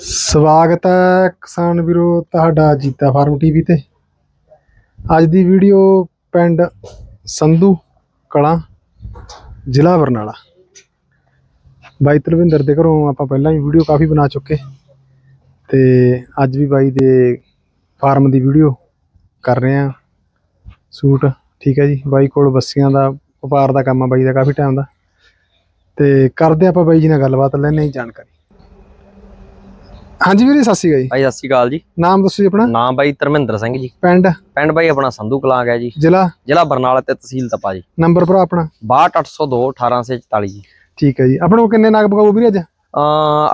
ਸਵਾਗਤ ਹੈ ਕਿਸਾਨ ਵੀਰੋ ਤੁਹਾਡਾ ਜੀਤਾ ਫਾਰਮ ਟੀਵੀ ਤੇ। ਅੱਜ ਦੀ ਵੀਡੀਓ ਪਿੰਡ ਸੰਧੂ ਕਲਾਂ, ਜ਼ਿਲ੍ਹਾ ਬਰਨਾਲਾ। ਬਾਈ ਤਲਵਿੰਦਰ ਦੇ ਘਰੋਂ ਆਪਾਂ ਪਹਿਲਾਂ ਹੀ ਵੀਡੀਓ ਕਾਫੀ ਬਣਾ ਚੁੱਕੇ। ਤੇ ਅੱਜ ਵੀ ਬਾਈ ਦੇ ਫਾਰਮ ਦੀ ਵੀਡੀਓ ਕਰ ਰਹੇ ਆ ਸੂਟ, ਠੀਕ ਹੈ ਜੀ, ਬਾਈ ਕੋਲ ਬੱਸੀਆਂ ਦਾ, ਵਪਾਰ ਦਾ ਕੰਮ ਆ ਬਾਈ ਦਾ ਕਾਫੀ ਟਾਈਮ ਦਾ। ਤੇ ਕਰਦੇ ਆਪਾਂ ਬਾਈ ਜੀ ਨਾਲ ਗੱਲਬਾਤ ਲੈਣੇ ਹੀ ਜਾਣਕਾਰੀ। ਹਾਂਜੀ ਵੀਰੇ ਸਤਿ ਸ਼੍ਰੀ ਅਕਾਲ ਜੀ। ਭਾਈ ਸਤਿ ਸ਼੍ਰੀ ਅਕਾਲ ਜੀ। ਨਾਮ ਦੱਸੋ ਜੀ ਆਪਣਾ। ਨਾਮ ਬਾਈ ਧਰਮਿੰਦਰ ਸਿੰਘ ਜੀ। ਪਿੰਡ? ਪਿੰਡ ਬਾਈ ਆਪਣਾ ਸੰਧੂ ਕਲਾਂ ਹੈ ਜੀ। ਜ਼ਿਲ੍ਹਾ? ਜ਼ਿਲ੍ਹਾ ਬਰਨਾਲਾ ਤੇ ਤਹਿਸੀਲ ਤਪਾ ਜੀ। ਨੰਬਰ ਭਰਾ ਆਪਣਾ? 62802 1844 ਜੀ। ਠੀਕ ਹੈ ਜੀ। ਆਪਣੇ ਕੋਲ ਕਿੰਨੇ ਨਾਗ ਬਗਾਓ ਵੀਰੇ ਅੱਜ?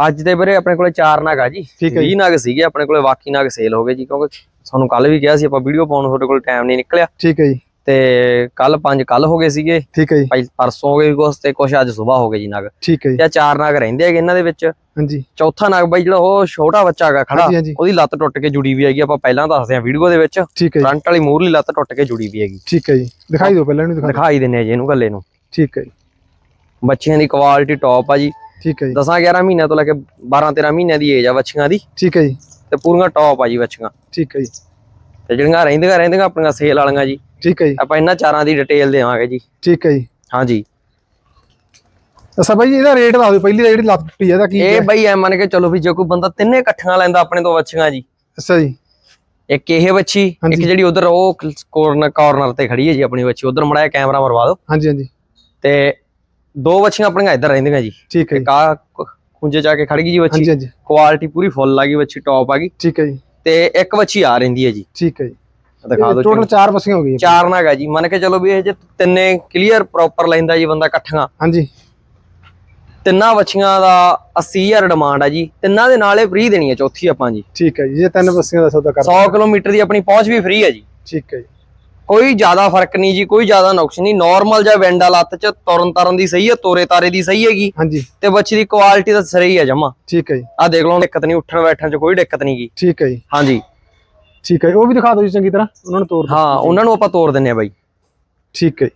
ਅੱਜ ਦੇ ਵੀਰੇ ਆਪਣੇ ਕੋਲੇ 4 ਨਗ ਆ ਜੀ। ਠੀਕ ਹੈ 20 ਨਗ ਸੀਗੇ ਆਪਣੇ ਕੋਲੇ ਬਾਕੀ ਨਗ ਸੇਲ ਹੋ ਗਏ ਜੀ ਕਿਉਂਕਿ ਸਾਨੂੰ ਕੱਲ ਵੀ ਕਿਹਾ ਸੀ ਆਪਾਂ ਵੀਡੀਓ ਪਾਉਣ ਤੁਹਾਡੇ ਕੋਲ ਟਾਈਮ ਨਹੀਂ ਨਿਕਲਿਆ। ਠੀਕ ਹੈ ਜੀ। ਤੇ ਕੱਲ ਪੰਜ ਕੱਲ ਹੋ ਗਏ ਸੀਗੇ। ਠੀਕ ਹੈ ਜੀ। ਭਾਈ ਪਰਸੋਂ ਹੋ ਗਏ ਕੁਛ ਤੇ ਕੁਛ ਅੱਜ ਸਵੇਰ ਹੋ ਗਏ ਜੀ ਨਗ। ਠੀਕ ਹੈ ਜੀ। ਤੇ ਚਾਰ ਨਗ ਰਹਿੰਦੇ ਹੈਗੇ ਇਹਨਾਂ ਦੇ ਵਿੱਚ। ਹਾਂਜੀ। ਚੌਥਾ ਨਗ ਬਾਈ ਜਿਹੜਾ ਉਹ ਛੋਟਾ ਬੱਚਾ ਹੈਗਾ ਖੜਾ ਉਹਦੀ ਲੱਤ ਟੁੱਟ ਕੇ ਜੁੜੀ ਵੀ ਹੈਗੀ ਆਪਾਂ ਪਹਿਲਾਂ ਦੱਸਦੇ ਹਾਂ ਵੀਡੀਓ ਦੇ ਵਿੱਚ। ਠੀਕ ਹੈ ਜੀ। ਫਰੰਟ ਵਾਲੀ ਮੂਹਰਲੀ ਲੱਤ ਟੁੱਟ ਕੇ ਜੁੜੀ ਵੀ ਹੈਗੀ। ਠੀਕ ਹੈ ਜੀ। ਦਿਖਾਈ ਦਿਓ ਪਹਿਲਾਂ ਇਹਨੂੰ। ਦਿਖਾਈ ਦਿੰਨੇ ਆ ਜੀ ਇਹਨੂੰ ਗੱਲੇ ਨੂੰ। ਠੀਕ ਹੈ ਜੀ। ਬੱਚਿਆਂ ਦੀ ਕੁਆਲਿਟੀ ਟੌਪ ਆ ਜੀ। ਠੀਕ ਹੈ ਜੀ। 10 11 ਮਹੀਨਿਆਂ ਤੋਂ ਲੈ ਕੇ 12 13 ਮਹੀਨਿਆਂ ਦੀ ਏਜ ਆ ਬੱਚੀਆਂ ਦੀ। ਠੀਕ ਹੈ ਜੀ। ਤੇ ਪੂਰੀਆਂ ਟੌਪ ਆ ਜੀ ਬੱਚੀਆਂ। ਠੀਕ ਹੈ ਜੀ। ਤੇ ਜਿਹੜੀਆਂ ਰਹਿੰਦੀਆਂ ਰਹਿੰਦੀਆਂ ਆਪਣੀਆਂ ਸੇਲ ਵਾਲੀਆਂ ਜੀ। ਠੀਕ ਹੈ ਜੀ। ਆਪਾਂ ਇਹਨਾਂ ਚਾਰਾਂ ਦੀ ਡਿਟੇਲ ਦੇਵਾਂਗੇ ਜੀ। ਠੀਕ ਹੈ ਜੀ। ਹਾਂਜੀ। ਅੱਛਾ ਬਾਈ ਇਹਦਾ ਰੇਟ ਦੱਸ ਦਿਓ ਪਹਿਲੀ ਦਾ ਜਿਹੜੀ ਲੱਤ ਟੁੱਟੀ ਹੈ ਇਹਦਾ ਕੀ ਇਹ ਬਈ ਐ ਮੰਨ ਕੇ ਚਲੋ ਵੀ ਜੇ ਕੋਈ ਬੰਦਾ ਤਿੰਨੇ ਇਕੱਠੀਆਂ ਲੈਂਦਾ ਆਪਣੇ ਤੋਂ ਬੱਚੀਆਂ ਜੀ। ਅੱਛਾ ਜੀ। ਇੱਕ ਇਹ ਬੱਚੀ ਇੱਕ। ਜਿਹੜੀ ਉਧਰ ਉਹ ਕੋਰਨਰ ਕਾਰਨਰ ਤੇ ਖੜੀ ਹੈ ਜੀ ਆਪਣੀ ਬੱਚੀ। ਉਧਰ ਮੜਾਇਆ ਕੈਮਰਾ ਮਰਵਾ ਦਿਓ। ਹਾਂਜੀ ਹਾਂਜੀ। ਤੇ ਦੋ ਬੱਚੀਆਂ ਆਪਣੀਆਂ ਇੱਧਰ ਰਹਿੰਦੀਆਂ ਜੀ। ਠੀਕ ਹੈ ਆ ਖੁੰਝੇ ਜਾ ਕੇ ਖੜ ਗਈ ਜੀ ਬੱਚੀ। ਹਾਂਜੀ ਹਾਂਜੀ। ਕੁਆਲਿਟੀ ਪੂਰੀ ਫੁੱਲ ਆ ਗਈ ਬੱਚੀ ਟੌਪ ਆ ਗਈ। ਠੀਕ ਹੈ ਜੀ। ਤੇ ਇੱਕ ਬੱਚੀ ਆ ਰਹਿੰਦੀ ਹੈ ਜੀ। ਠੀਕ ਹੈ ਜੀ। ਦਿਖਾ ਦਿਓ ਟੋਟਲ ਚਾਰ ਬੱਸੀਆਂ ਹੋ ਗਈਆਂ। ਚਾਰ ਨਗ ਆ ਜੀ। ਮੰਨ ਕੇ ਚਲੋ ਵੀ ਇਹ ਜੇ ਤਿੰਨੇ ਕਲੀਅਰ ਪ੍ਰੋਪਰ ਲੈਂਦਾ ਜੀ ਬੰਦਾ ਇਕੱਠੀਆਂ ਹਾਂਜੀ। ਤਿੰਨਾਂ ਬੱਚੀਆਂ ਦਾ 80000 ਡਿਮਾਂਡ ਆ ਜੀ। ਤਿੰਨਾਂ ਦੇ ਨਾਲ ਇਹ ਫ੍ਰੀ ਦੇਣੀ ਹੈ ਚੌਥੀ ਆਪਾਂ ਜੀ। ਠੀਕ ਹੈ ਜੀ। ਜੇ ਤਿੰਨ ਬੱਸੀਆਂ ਦਾ ਸੌਦਾ ਕਰ 100 ਕਿਲੋਮੀਟਰ ਦੀ ਆਪਣੀ ਪਹੁੰਚ ਵੀ ਫ੍ਰੀ ਹੈ ਜੀ। ਠੀਕ ਹੈ ਜੀ। ਕੋਈ ਜ਼ਿਆਦਾ ਫ਼ਰਕ ਨਹੀਂ ਜੀ ਕੋਈ ਜ਼ਿਆਦਾ ਨੁਕਸ ਨਹੀਂ। ਨਾਰਮਲ ਜਾਂ ਵੈਂਡਾ ਲੱਤ ਚ ਤੁਰਨ ਤਰਨ ਦੀ ਸਹੀ ਹੈ ਤੋਰੇ ਤਾਰੇ ਦੀ ਸਹੀ ਹੈਗੀ। ਹਾਂਜੀ। ਤੇ ਬੱਚੀ ਦੀ ਕੁਆਲਿਟੀ ਤਾਂ ਸਹੀ ਹੈ ਜਮਾ। ਠੀਕ ਹੈ ਜੀ। ਆ ਦੇਖ ਲਓ ਦਿੱਕਤ ਨਹੀਂ ਉੱਠਣ ਬੈਠਣ ਚ ਕੋਈ ਦਿੱਕਤ ਨਹੀਂ ਗੀ। ਠੀਕ ਹੈ ਜੀ। ਹਾਂਜੀ। ਠੀਕ ਹੈ। ਉਹ ਵੀ ਦਿਖਾ ਦਿਓ ਜੀ ਚੰਗੀ ਤਰ੍ਹਾਂ ਉਹਨਾਂ ਨੂੰ ਤੋੜ ਦਿਓ। ਹਾਂ ਉਹਨਾਂ ਨੂੰ ਆਪਾਂ ਤੋੜ ਦਿੰਨੇ ਆ ਬਾਈ। ਠੀਕ ਹੈ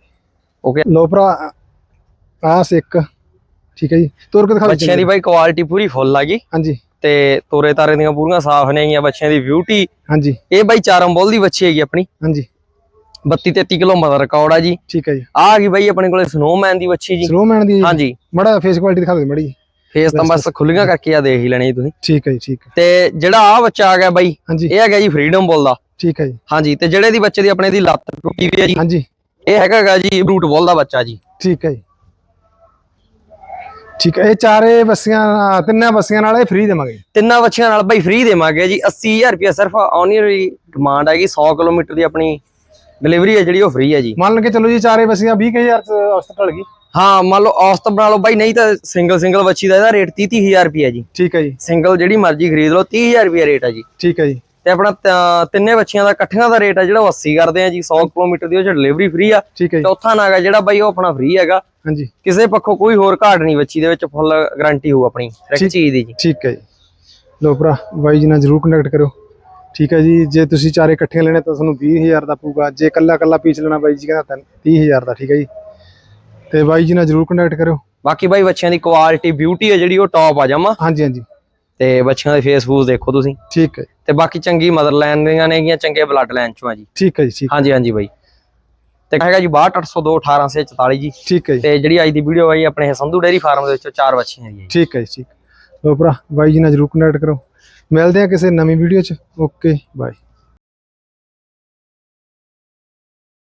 ਓਕੇ ਲੋ ਭਰਾ ਆ ਸਿੱਕ ਠੀਕ ਹੈ ਜੀ ਤੋੜ ਕੇ ਦਿਖਾ ਦਿਓ ਬੱਚਿਆਂ ਦੀ ਬਾਈ ਕੁਆਲਿਟੀ ਪੂਰੀ ਫੁੱਲ ਆ ਗਈ। ਹਾਂਜੀ। ਤੇ ਤੋਰੇ ਤਾਰੇ ਦੀਆਂ ਪੂਰੀਆਂ ਸਾਫ਼ ਨੇ ਗੀਆਂ ਬੱਚਿਆਂ ਦੀ ਬਿਊਟੀ ਹਾਂਜੀ। ਇਹ ਬਾਈ ਚਾਰਮ ਬੋਲ ਦੀ ਬੱਚੀ ਹੈਗੀ ਆਪਣੀ। ਹਾਂਜੀ। 32 33 ਕਿਲੋ ਮਦਰ ਰਿਕਾਰਡ ਆ ਜੀ। ਠੀਕ ਹੈ ਜੀ। ਆ ਗਈ ਬਾਈ ਆਪਣੇ ਕੋਲੇ ਸਨੋਮੈਨ ਦੀ ਬੱਚੀ ਜੀ। ਸਲੋਮੈਨ ਦੀ ਹਾਂਜੀ। ਮੜਾ ਫੇਸ ਕੁਆਲਿਟੀ ਦਿਖਾ ਦਿਓ ਮੜੀ ਫੇਸ ਤਾਂ ਬਸ ਖੁੱਲੀਆਂ ਕਰਕੇ ਆ ਦੇਖ ਹੀ ਲੈਣੀ ਤੁਸੀਂ। ਠੀਕ ਹੈ ਜੀ ਠੀਕ ਹੈ। ਤੇ ਜਿਹੜਾ ਆ ਬੱਚਾ ਆ ਗਿਆ ਬਾਈ ਇਹ ਹੈਗਾ ਜੀ ਫਰੀडम ਬੋਲ ਦਾ। ਠੀਕ ਹੈ ਜੀ। ਹਾਂਜੀ ਤੇ ਜਿਹੜੇ ਦੀ ਬੱਚੇ ਦੀ ਆਪਣੇ ਦੀ ਲੱਤ ਟੁੱਟੀ ਵੀ ਹੈ ਜੀ ਹਾਂਜੀ। ਇਹ ਹੈਗਾ ਗਾ ਜੀ ਬਰੂਟ ਬੋਲ ਦਾ ਬੱਚਾ ਜੀ। ਠੀਕ ਹੈ ਜੀ। ਠੀਕ ਹੈ ਇਹ ਚਾਰੇ ਬੱਸੀਆਂ ਤਿੰਨਾਂ ਬੱਸੀਆਂ ਨਾਲ ਇਹ ਫ੍ਰੀ ਦੇਵਾਂਗੇ। ਤਿੰਨਾਂ ਬੱਚਿਆਂ ਨਾਲ ਬਾਈ ਫ੍ਰੀ ਦੇਵਾਂਗੇ ਜੀ। 80000 ਰੁਪਏ ਸਿਰਫ ਆਨਰੀ ਡਿਮਾਂਡ ਹੈਗੀ 100 ਕਿਲੋਮੀਟਰ ਦੀ ਆਪਣੀ ਡਿਲੀਵਰੀ ਹੈ ਜਿਹੜੀ ਉਹ ਫ੍ਰੀ ਹੈ ਜੀ। ਮੰਨ ਕੇ ਚੱਲੋ ਜੀ ਚਾਰੇ ਬੱਸੀਆਂ 20000 ਚ ਔਸਤ ਢਲ ਗਈ। ਹਾਂ ਮੰਨ ਲਓ ਔਸਤ ਬਣਾ ਲਓ ਬਾਈ ਨਹੀਂ ਤਾਂ ਸਿੰਗਲ ਸਿੰਗਲ ਬੱਚੀ ਦਾ ਇਹਦਾ ਰੇਟ 30 30000 ਰੁਪਏ ਜੀ। ਠੀਕ ਹੈ ਜੀ। ਸਿੰਗਲ ਜਿਹੜੀ ਮਰਜ਼ੀ ਖਰੀਦ ਲਓ 30000 ਰੁਪਏ ਰੇਟ ਹੈ ਜੀ। ਠੀਕ ਹੈ ਜੀ। ਤੇ ਆਪਣਾ ਤਿੰਨੇ ਬੱਚਿਆਂ ਦਾ ਇਕੱਠਿਆਂ ਦਾ ਰੇਟ ਹੈ ਜਿਹੜਾ ਉਹ 80 ਕਰਦੇ ਆ ਜੀ 100 ਕਿਲੋਮੀਟਰ ਦੀ ਉਹ ਡਿਲੀਵਰੀ ਫ੍ਰੀ ਆ। ਚੌਥਾ ਨਾਗਾ ਜਿਹੜਾ ਬਾਈ ਉਹ ਆਪਣਾ ਫ੍ਰੀ ਹੈਗਾ। ਹਾਂਜੀ। ਕਿਸੇ ਪੱਖੋਂ ਕੋਈ ਹੋਰ ਘਾਟ ਨਹੀਂ ਬੱਚੀ ਦੇ ਵਿੱਚ ਫੁੱਲ ਗਾਰੰਟੀ ਹੋਊ ਆਪਣੀ ਹਰ ਚੀਜ਼ ਦੀ ਜੀ। ਠੀਕ ਹੈ ਜੀ। ਲੋ ਭਰਾ ਬਾਈ ਜੀ ਨਾਲ ਜਰੂਰ ਕੰਟੈਕਟ ਕਰੋ ਠੀਕ ਹੈ ਜੀ ਜੇ ਤੁਸੀਂ ਚਾਰੇ ਇਕੱਠੇ ਲੈਣੇ ਤਾਂ ਤੁਹਾਨੂੰ 20000 ਦਾ ਪਊਗਾ। ਜੇ ਕੱਲਾ ਕੱਲਾ ਪੀਸ ਲੈਣਾ ਬਾਈ ਜੀ ਕਹਿੰਦਾ ਤਾਂ 30000 ਦਾ ਠੀਕ ਹੈ ਜੀ। ਤੇ ਬਾਈ ਜੀ ਨਾਲ ਜਰੂਰ ਕੰਟੈਕਟ ਕਰੋ ਬਾਕੀ ਬਾਈ ਬੱਚਿਆਂ ਦੀ ਕੁਆਲਿਟੀ ਬਿਊਟੀ ਹੈ ਜਿਹੜੀ ਉਹ ਟੌਪ ਆ ਜਾਮਾ। ਹਾਂਜੀ ਹਾਂਜੀ। ਤੇ ਬੱਚਿਆਂ ਦੇ ਫੇਸ ਫੂਸ ਦੇਖੋ ਤੁਸੀਂ। ਠੀਕ ਹੈ ਤੇ ਬਾਕੀ ਚੰਗੀ ਮਦਰ ਲਾਈਨ ਦੀਆਂ ਨੇਗੀਆਂ ਚੰਗੇ ਬਲੱਡ ਲਾਈਨ ਚੋਂ ਆ ਜੀ। ਠੀਕ ਹੈ ਜੀ ਠੀਕ ਹਾਂਜੀ ਹਾਂਜੀ ਬਾਈ। ਤੇ ਹੈਗਾ ਜੀ 62802 1844 ਜੀ। ਠੀਕ ਹੈ ਜੀ। ਤੇ ਜਿਹੜੀ ਅੱਜ ਦੀ ਵੀਡੀਓ ਆਈ ਆਪਣੇ ਸੰਧੂ ਡੇਰੀ ਫਾਰਮ ਦੇ ਵਿੱਚੋਂ ਚਾਰ ਬੱਚੀਆਂ ਹੈਗੀਆਂ ਜੀ। ਠੀਕ ਹੈ ਜੀ ਠੀਕ। ਲੋ ਭਰਾ ਬਾਈ ਜੀ ਨਾਲ ਜਰੂਰ ਕੰਟੈਕਟ ਕਰੋ। ਮਿਲਦੇ ਆ ਕਿਸੇ ਨਵੀਂ ਵੀਡੀਓ 'ਚ। Okay bye